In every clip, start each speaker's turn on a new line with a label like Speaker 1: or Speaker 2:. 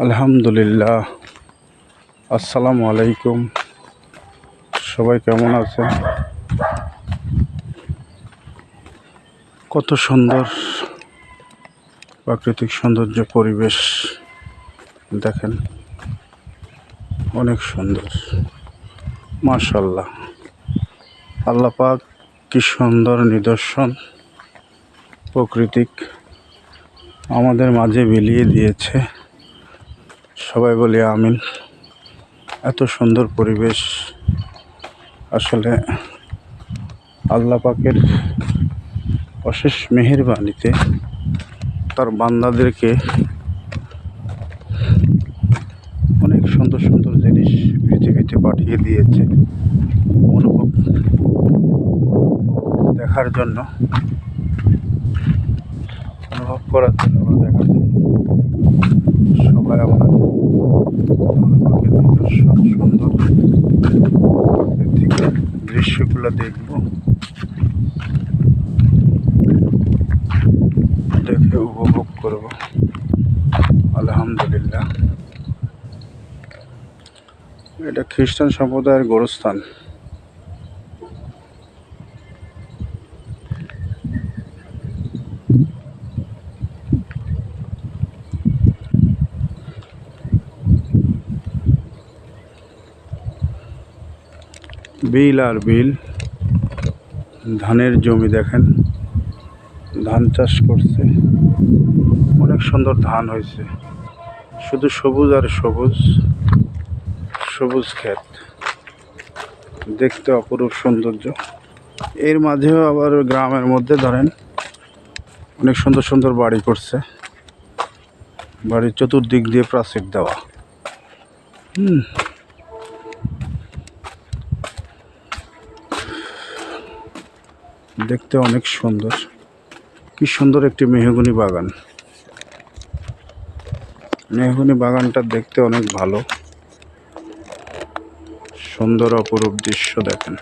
Speaker 1: আলহামদুলিল্লাহ। আসসালামু আলাইকুম। সবাই কেমন আছেন? কত সুন্দর প্রাকৃতিক সৌন্দর্য পরিবেশ দেখেন। অনেক সুন্দর। মাশাল্লাহ আল্লাহ পাক কি সুন্দর নিদর্শন প্রকৃতিক আমাদের মাঝে বিলিয়ে দিয়েছে। সবাই বলি আমিন। এত সুন্দর পরিবেশ। আসলে আল্লাহ পাকের অশেষ মেহেরবানিতে তার বান্দাদেরকে অনেক সুন্দর সুন্দর জিনিস পৃথিবীতে পাঠিয়ে দিয়েছে। অনুভব দেখার জন্য, অনুভব করার জন্য দেখার জন্য। সবাই নিদর্শন দৃশ্যগুলো দেখব। দেখে উপভোগ করব। আলহামদুলিল্লাহ। এটা খ্রিস্টান সম্প্রদায়ের গোরস্থান। বিল আর বিল। ধানের জমি দেখেন, ধান চাষ করছে। অনেক সুন্দর ধান হয়েছে। শুধু সবুজ আর সবুজ সবুজ ক্ষেত। দেখতে অপরূপ সৌন্দর্য। এর মাঝেও আবার গ্রামের মধ্যে ধরেন, অনেক সুন্দর সুন্দর বাড়ি করছে। বাড়ির চতুর্দিক দিয়ে প্রাচীর দেওয়া। হুম। দেখতে অনেক সুন্দর। কি সুন্দর একটি মেহগুনি বাগান। মেহগুনি বাগানটা দেখতে অনেক ভালো। সুন্দর অপরূপ দৃশ্য দেখেন।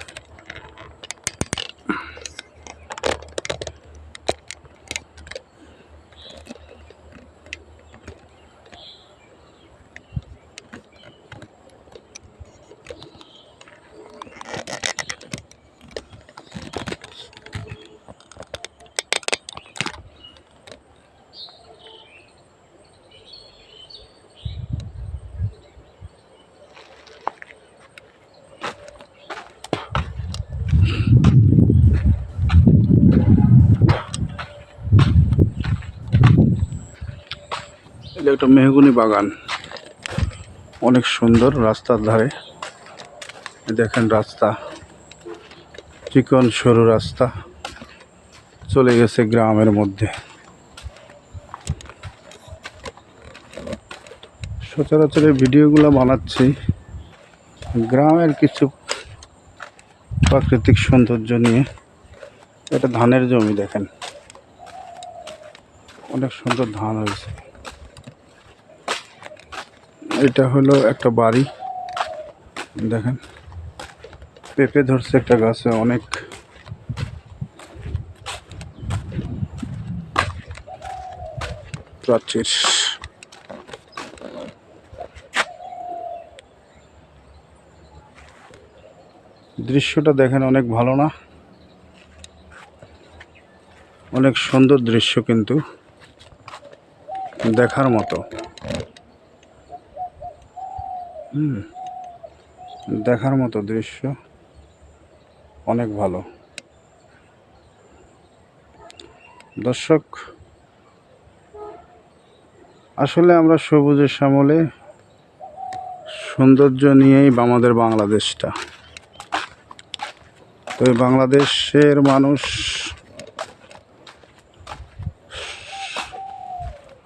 Speaker 1: এটা একটা মেহগুনি বাগান। অনেক সুন্দর রাস্তার ধারে। দেখেন রাস্তা। চিকন সরু রাস্তা। চলে গেছে গ্রামের মধ্যে। সচরাচর ভিডিওগুলো বানাচ্ছি। গ্রামের কিছু প্রাকৃতিক সৌন্দর্য নিয়ে। এটা ধানের জমি দেখেন। অনেক সুন্দর ধান হয়েছে। এটা হলো একটা বাড়ি। দেখেন, পেঁপে ধরছে একটা গাছে অনেক। প্রাচীর। দৃশ্যটা দেখেন অনেক ভালো না? অনেক সুন্দর দৃশ্য কিন্তু দেখার মতো। দেখার মতো দৃশ্য। অনেক ভালো। দর্শক, আসলে আমরা সবুজের শ্যামলে সৌন্দর্য নিয়েই আমাদের বাংলাদেশটা। তো বাংলাদেশের মানুষ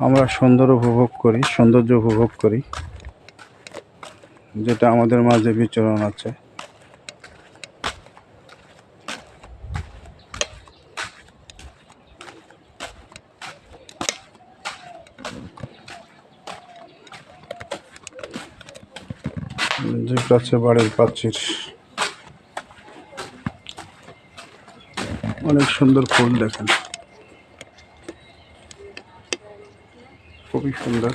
Speaker 1: আমরা সুন্দর উপভোগ করি, সৌন্দর্য উপভোগ করি। যেটা আমাদের মাঝে বিচরণ আছে। যে কাছে বাড়ির প্রাচীর অনেক সুন্দর ফুল দেখেন। খুবই সুন্দর।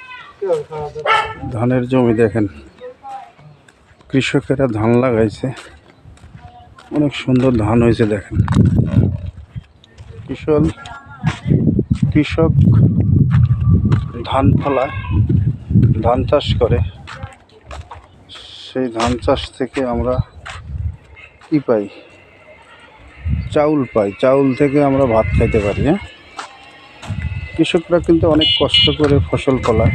Speaker 1: ধানের জমি দেখেন। কৃষকেরা ধান লাগাইছে। অনেক সুন্দর ধান হয়েছে দেখেন। কৃষক কৃষক ধান ফলায়, ধান চাষ করে। সেই ধান চাষ থেকে আমরা কি পাই? চাউল পাই। চাউল থেকে আমরা ভাত খাইতে পারি হ্যাঁ? কৃষকরা কিন্তু অনেক কষ্ট করে ফসল ফলায়।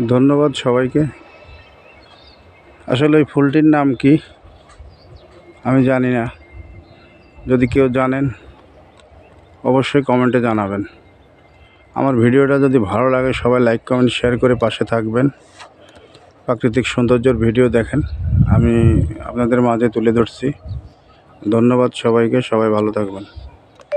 Speaker 1: ধন্যবাদ সবাইকে। আসলে এই ফুলটির নাম কি? আমি জানি না। যদি কেউ জানেন, অবশ্যই কমেন্টে জানাবেন। আমার ভিডিওটা যদি ভালো লাগে, সবাই লাইক, কমেন্ট, শেয়ার করে পাশে থাকবেন। প্রাকৃতিক সৌন্দর্যের ভিডিও দেখেন। আমি আপনাদের মাঝে তুলে ধরছি। ধন্যবাদ সবাইকে। সবাই ভালো থাকবেন।